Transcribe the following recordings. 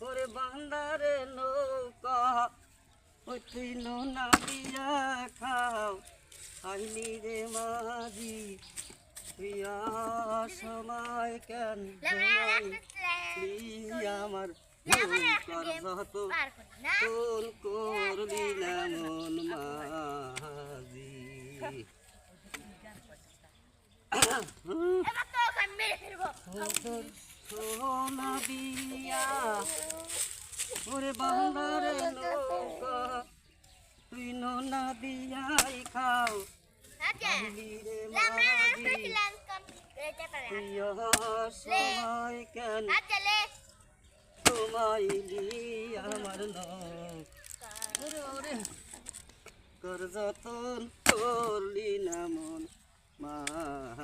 ওরে বান্দারে নৌকা ওই তুই নোনা দিয়া খাও। আইলি রে মাঝি তুই সময় কেন আমার নৌকার যত কোন করলি না মন মাঝি দিয়া ওরে বান্দারে নৌকা তুই নোনা দিয়াই খাও সময় কেন? তোমাইলি আমার যতন করলি না মন মাঝি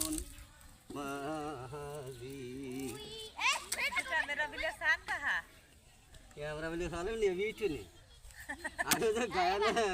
ఎవరెవరు సార్లు నువ్వు ఇచ్చుని అదే గాయాలే